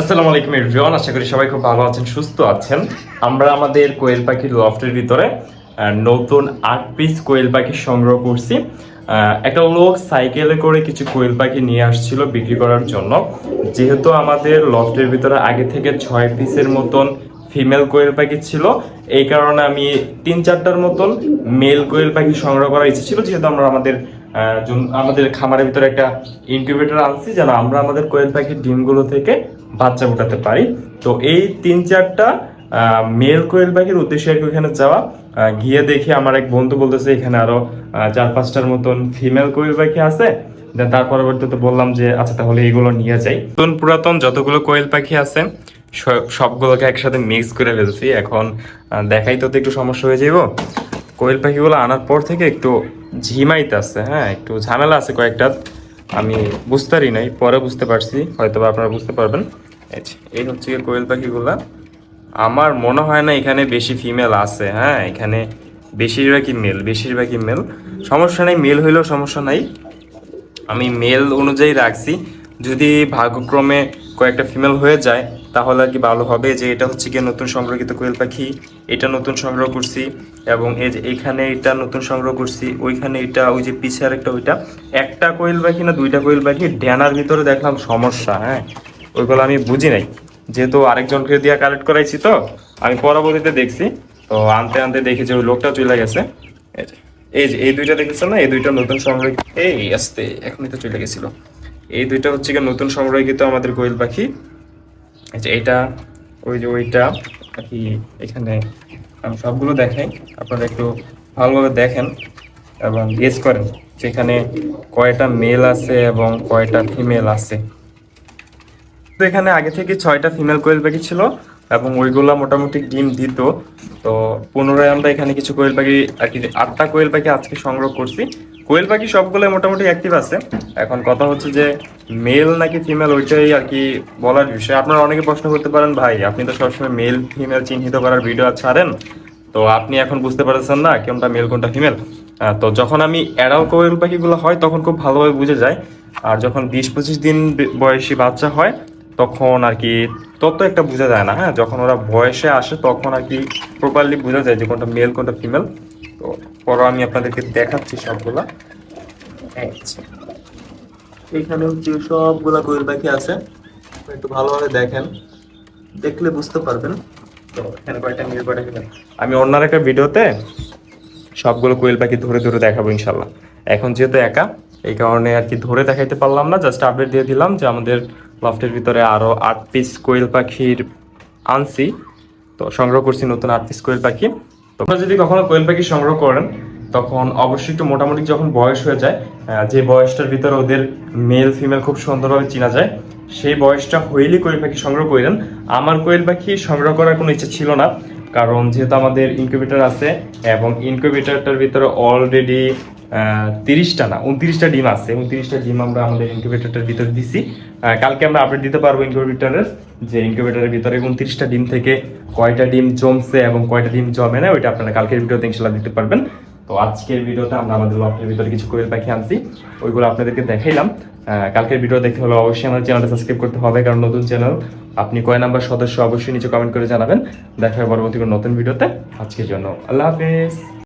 আসসালামু আলাইকুম এভরিওয়ান আশা করি সবাই খুব ভালো আছেন, সুস্থ আছেন। আমরা আমাদের কোয়েল পাখির লফটের ভিতরে নতুন আট পিস কোয়েল পাখি সংগ্রহ করছি। একটা লোক সাইকেলে করে কিছু কোয়েল পাখি নিয়ে আসছিল বিক্রি করার জন্য। যেহেতু আমাদের লফটের ভিতরে আগে থেকে ছয় পিসের মতন ফিমেল কোয়েল পাখি ছিল, এই কারণে আমি তিন চারটার মতন মেল কোয়েল পাখি সংগ্রহ করার ইচ্ছে ছিল। যেহেতু আমরা আমাদের আমাদের খামারের ভিতরে একটা ইনকিউবেটর আনছি, যেন আমরা আমাদের কোয়েল পাখির ডিমগুলো থেকে বাচ্চা ফোটাতে পারি। তো এই তিন চারটা মেল কোয়েল পাখির উদ্দেশ্যে আর কি ওখানে যাওয়া। গিয়ে দেখি আমার এক বন্ধু বলতেছে, এখানে আরও চার পাঁচটার মতন ফিমেল কোয়েল পাখি আছে। তার পরবর্তীতে বললাম যে আচ্ছা তাহলে এগুলো নিয়ে যাই। নতুন পুরাতন যতগুলো কোয়েল পাখি আছে সবগুলোকে একসাথে মিক্স করে ফেলছি। এখন দেখাই তো একটু সমস্যা হয়ে যাইব। কোয়েল পাখিগুলো আনার পর থেকে একটু ঝিমাইতে আছে হ্যাঁ? একটু ঝামেলা আছে কয়েকটা আমি বুঝতেই নাই, পরে বুঝতে পারছি হয়তো আপনারা বুঝতে পারবেন। এই হচ্ছে কোয়েল পাখিগুলা। আমার মনে হয় না এখানে বেশি ফিমেল আছে হ্যাঁ? এখানে বেশিরভাগই মেল বেশিরভাগই মেল সমস্যা নেই মেল হইলেও সমস্যা নাই। আমি মেল অনুযায়ী রাখছি। যদি ভাগ্যক্রমে কয়েকটা ফিমেল হয়ে যায়, তাহলে আর কি ভালো হবে যে এটা হচ্ছে গিয়ে নতুন সংগ্রহিত কোয়েল পাখি, এটা নতুন সংগ্রহ করছি এবং এই যে এখানে এটা নতুন সংগ্রহ করছি, ওইখানে এটা, ওই যে পিছে আর একটা ওইটা। একটা কোয়েল পাখি না, দুইটা কোয়েল পাখি ড্যানার ভিতরে দেখলাম সমস্যা হ্যাঁ? ওইগুলো আমি বুঝি নাই। যেহেতু আরেকজনকে দিয়ে কালেক্ট করাইছি তো, আমি পরবর্তীতে দেখছি। তো আনতে আনতে দেখি যে ওই লোকটা চলে গেছে। এই যে, এই দুইটা দেখেছ না? এই দুইটা নতুন সংগ্রহ এই আস্তে, এখনই তো চলে গেছিল। এই দুইটা হচ্ছে কি নতুন সংগ্রহিত আমাদের কোয়েল পাখি। আচ্ছা এটা ওই যে ওইটা কি এখানে আমি সবগুলো দেখাই। আপনারা একটু ভালোভাবে দেখেন এবং গেস করেন যেখানে কয়টা মেল আছে এবং কয়টা ফিমেল আছে। তো এখানে আগে থেকে ছয়টা ফিমেল কোয়েল পাখি ছিল এবং ওইগুলা মোটামুটি ডিম দিত। তো পুনরায় আমরা এখানে কিছু কোয়েল পাখি আর কি আটটা কোয়েল পাখি আজকে সংগ্রহ করছি। কোয়েল পাখি সবগুলো মোটামুটি অ্যাক্টিভ আছে। এখন কথা হচ্ছে যে মেল নাকি ফিমেল ওইটাই আর কি বলার বিষয়। আপনারা অনেকে প্রশ্ন করতে পারেন, ভাই, আপনি তো সবসময় মেল ফিমেল চিহ্নিত করার ভিডিও ছাড়েন? তো আপনি এখন বুঝতে পারছেন না কোনটা মেল কোনটা ফিমেল তো যখন আমি অ্যাডাল কোয়েল পাখিগুলো হয়, তখন খুব ভালোভাবে বুঝে যায়। আর যখন বিশ পঁচিশ দিন বয়সী বাচ্চা হয় তখন আর কি তত একটা বোঝা যায় না হ্যাঁ? যখন ওরা বয়সে আসে তখন আর কি প্রপারলি বোঝা যায় যে কোনটা মেল কোনটা ফিমেল তো পরে আমি আপনাদেরকে দেখাচ্ছি সবগুলা। এখানে। হচ্ছে সবগুলা কোয়েল পাখি আছে, একটু ভালোভাবে দেখেন, দেখলে বুঝতে পারবেন। তো আমি অন্য একটা ভিডিওতে সবগুলো কোয়েল পাখি ধরে ধরে দেখাবো ইনশাল্লাহ এখন যেহেতু একা, এই কারণে আর কি ধরে দেখাইতে পারলাম না, জাস্ট আপডেট দিয়ে দিলাম যে আমাদের লফটের ভিতরে আরও আট পিস কোয়েল পাখির আনছি। তো সংগ্রহ করছি নতুন আট পিস কোয়েল পাখি। তো যদি কখনো কোয়েল পাখি সংগ্রহ করেন, তখন অবশ্যই একটু মোটামুটি যখন বয়স হয়ে যায় যে বয়সটার ভিতরে ওদের মেল ফিমেল খুব সুন্দরভাবে চেনা যায়, সেই বয়সটা হইলে কোয়েল পাখি সংগ্রহ করেন। আমার কোয়েল পাখি সংগ্রহ করার কোনো ইচ্ছে ছিল না, কারণ যেহেতু আমাদের ইনকিউবেটর আছে এবং ইনকিউবেটরটার ভিতরে অলরেডি তিরিশটা না, উনত্রিশটা ডিম আছে। উনত্রিশটা ডিম আমরা আমাদের ইনকিউবেটরটার ভিতরে দিছি। কালকে আমরা আপডেট দিতে পারব ইনকিউবেটরের যে ইনকিউবেটরের ভিতরে উনত্রিশটা ডিম থেকে কয়টা ডিম জমছে এবং কয়টা ডিম জমে না, ওইটা আপনারা কালকের ভিডিওতে ইনশাল্লাহ দিতে পারবেন। তো আজকের ভিডিওতে আমরা আমাদের লফটের ভিতরে কিছু কোয়েল পাখি আনছি, ওইগুলো আপনাদেরকে দেখাইলাম। কালকের ভিডিও দেখতে হলে অবশ্যই আমাদের চ্যানেলটা সাবস্ক্রাইব করতে হবে, কারণ নতুন চ্যানেল আপনি কয় নাম্বার সদস্য অবশ্যই নিচে কমেন্ট করে জানাবেন। দেখা হবে পরবর্তী নতুন ভিডিওতে। আজকের জন্য আল্লাহ হাফেজ।